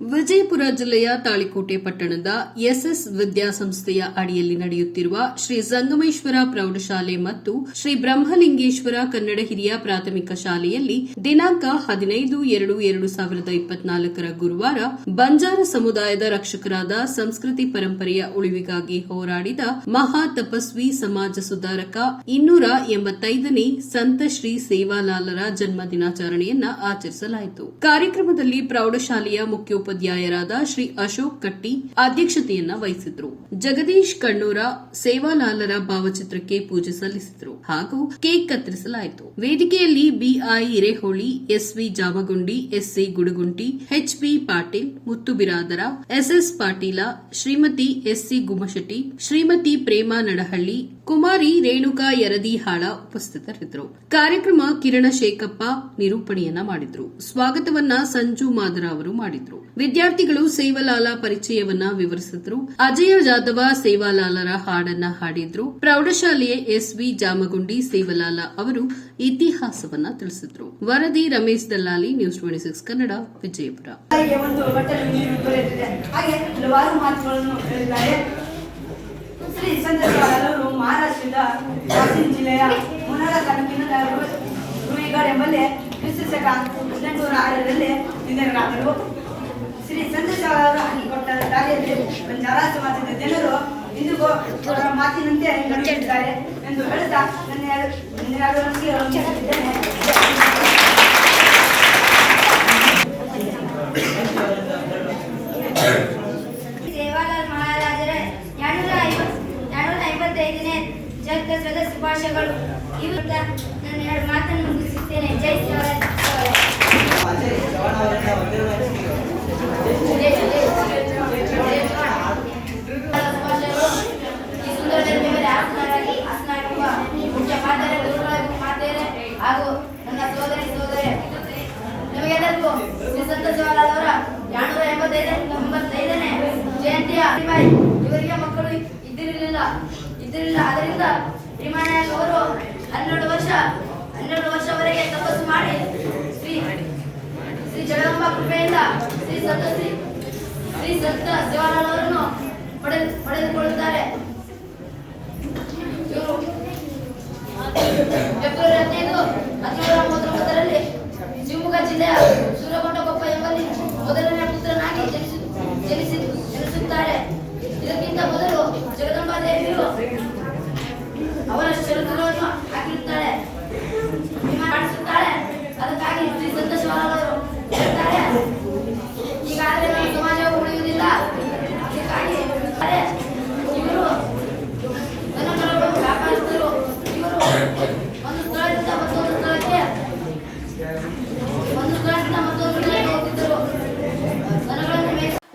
ವಿಜಯಪುರ ಜಿಲ್ಲೆಯ ತಾಳಿಕೋಟೆ ಪಟ್ಟಣದ ಎಸ್ಎಸ್ ವಿದ್ಯಾಸಂಸ್ಥೆಯ ಅಡಿಯಲ್ಲಿ ನಡೆಯುತ್ತಿರುವ ಶ್ರೀ ಸಂಗಮೇಶ್ವರ ಪ್ರೌಢಶಾಲೆ ಮತ್ತು ಶ್ರೀ ಬ್ರಹ್ಮಲಿಂಗೇಶ್ವರ ಕನ್ನಡ ಹಿರಿಯ ಪ್ರಾಥಮಿಕ ಶಾಲೆಯಲ್ಲಿ ದಿನಾಂಕ ಹದಿನೈದು ಎರಡು ಎರಡು ಸಾವಿರದ ಇಪ್ಪತ್ನಾಲ್ಕರ ಗುರುವಾರ ಬಂಜಾರ ಸಮುದಾಯದ ರಕ್ಷಕರಾದ ಸಂಸ್ಕೃತಿ ಪರಂಪರೆಯ ಉಳಿವಿಗಾಗಿ ಹೋರಾಡಿದ ಮಹಾ ತಪಸ್ವಿ ಸಮಾಜ ಸುಧಾರಕ ಇನ್ನೂರ ಎಂಬತ್ತೈದನೇ ಸಂತ ಶ್ರೀ ಸೇವಾಲಾಲರ ಜನ್ಮ ದಿನಾಚರಣೆಯನ್ನ ಆಚರಿಸಲಾಯಿತು. ಕಾರ್ಯಕ್ರಮದಲ್ಲಿ ಪ್ರೌಢಶಾಲೆಯ ಮುಖ್ಯೋಪಾಧ್ಯಾಯರಾದ ಶ್ರೀ ಅಶೋಕ್ ಕಟ್ಟಿ ಅಧ್ಯಕ್ಷತೆಯನ್ನ ವಹಿಸಿದ್ರು. ಜಗದೀಶ್ ಕಣ್ಣೂರ ಸೇವಾಲಾಲರ ಭಾವಚಿತ್ರಕ್ಕೆ ಪೂಜೆ ಸಲ್ಲಿಸಿದ್ರು ಹಾಗೂ ಕೇಕ್ ಕತ್ತರಿಸಲಾಯಿತು. ವೇದಿಕೆಯಲ್ಲಿ BI Hireholi, SV Jamagundi, SC Gudugunti, HB Patil Muttu Biradar SS Patil, Shrimati SC Gumashetti, Shrimati Prema Nadahalli Kumari Renuka Yaradihal ಉಪಸ್ಥಿತರಿದ್ದರು. ಕಾರ್ಯಕ್ರಮ ಕಿರಣ ಶೇಖಪ್ಪ ನಿರೂಪಣೆಯನ್ನ ಮಾಡಿದ್ರು. ಸ್ವಾಗತವನ್ನ ಸಂಜು ಮಾದರ ಅವರು ಮಾಡಿದ್ರು. ವಿದ್ಯಾರ್ಥಿಗಳು ಸೇವಾಲಾಲ ಪರಿಚಯವನ್ನ ವಿವರಿಸಿದ್ರು. ಅಜಯ ಜಾಧವ ಸೇವಾಲಾಲರ ಹಾಡನ್ನ ಹಾಡಿದ್ರು. ಪ್ರೌಢಶಾಲೆಯ ಎಸ್ ವಿ ಜಾಮಗುಂಡಿ ಸೇವಾಲಾಲ ಅವರು ಇತಿಹಾಸವನ್ನ ತಿಳಿಸಿದ್ರು. ವರದಿ Ramesh Dallali news twenty six Kannada, Vijayapura. ಹಲವಾರು ಮಾತುಗಳನ್ನು ಹೇಳಿದ್ದಾರೆ. ಶ್ರೀ ಹಾಸನ ಜಿಲ್ಲೆಯ ಮುನಾರ ತಾಲೂಕಿನ ರುಯಿಗಡ್ ಎಂಬಲ್ಲಿ ಕ್ರಿಸ್ತಶಕ ಹದಿನೆಂಟುನೂರ ಆರರಲ್ಲಿ ನಿಧನರಾದರು. ಶ್ರೀ ಸಂದೇಶ ಅವರು ಕೊಟ್ಟ ದಾರಿಯಲ್ಲಿ ಬಂಜಾರ ಸಮಾಜದ ಜನರು ಇಂದಿಗೂ ಅವರ ಮಾತಿನಂತೆ ನಡೆಯುತ್ತಿದ್ದಾರೆ ಎಂದು ಹೇಳುತ್ತಾ ನನ್ನ ಎರಡು ನನ್ನ ಎರಡು ನಂಬಿಕೆಗಳನ್ನು ಮುಗಿಸುತ್ತಿದ್ದೇನೆ. ಸೇವಾಲಾಲ್ ಮಹಾರಾಜರ ಎರಡ್ನೂರ ಐವತ್- ಎರಡ್ನೂರ ಐವತ್ತೈದನೇ ಜಗತ್ಸದ ಶುಭಾಶಯಗಳು. ಇವತ್ತ ನಾನು ಎರಡು ಮಾತನ್ನು ಮುಗಿಸುತ್ತೇನೆ. ಜೈ ಶಿವರಾಜ್ ಹಾಗೂ ನನ್ನ ಸೋದರಿ ಸೋದರಿ. ನಮಗೆಲ್ಲರಿಗೂ ಸಂತ ಜವಾಹರ್ಲಾಲ್ ಅವರ ಎರಡ್ನೂರ ಎಂಬತ್ತೈದ ಎಂಬತ್ತೈದನೇ ಜಯಂತಿಯ ಇವರಿಗೆ ಮಕ್ಕಳು ಇದ್ದಿರಲಿಲ್ಲ. ಇದ್ದಿರಲಿಲ್ಲ ಅದರಿಂದ ಭೀಮನಾಯಕ್ ಅವರು ಹನ್ನೆರಡು ವರ್ಷ, ಹನ್ನೆರಡು ವರ್ಷವರೆಗೆ ತಪಸ್ಸು ಮಾಡಿ ಶ್ರೀ ಶ್ರೀ ಜಗದಂಬ ಕೃಪೆಯಿಂದ ಶ್ರೀ ಸಂತ ಶ್ರೀ ಶ್ರೀ ಸಂತ ಜವಾಹರ್ಲಾಲ್ ಅವರನ್ನು ಪಡೆದು, ಪಡೆದುಕೊಳ್ಳುತ್ತಾರೆ. ಫೆಬ್ರವರಿ ಹದಿನೈದು ಮೂವತ್ತೊಂಬತ್ತರಲ್ಲಿ ಶಿವಮೊಗ್ಗ ಜಿಲ್ಲೆಯ ಸೂರಗೊಂಡಕೊಪ್ಪ ಎಂಬಲ್ಲಿ ಮೊದಲನೇ ಪುತ್ರನಾಗಿ ಜನಿಸಿ ಜನಿಸಿ, ಜನಿಸುತ್ತಾರೆ. ಇದಕ್ಕಿಂತ ಮೊದಲು ಜಗದಂಬಾದೇವಿಯು ಅವರ ಷರತ್ತುಗಳನ್ನು ಹಾಕಿರುತ್ತಾಳೆ. ಮಾಡಿಸುತ್ತಾಳೆ. ಅದಕ್ಕಾಗಿ ಶ್ರೀ ಸಂತ ಶಿವರಾಜರು ಹೇಳ್ತಾರೆ. ಈಗಾಗಲೇ ನಮ್ಮ ಸಮಾಜವು ಉಳಿಯುವುದಿಲ್ಲ. ಅದಕ್ಕಾಗಿ ಇವರು ವ್ಯಾಪಾರಸ್ಥರು ಇವರು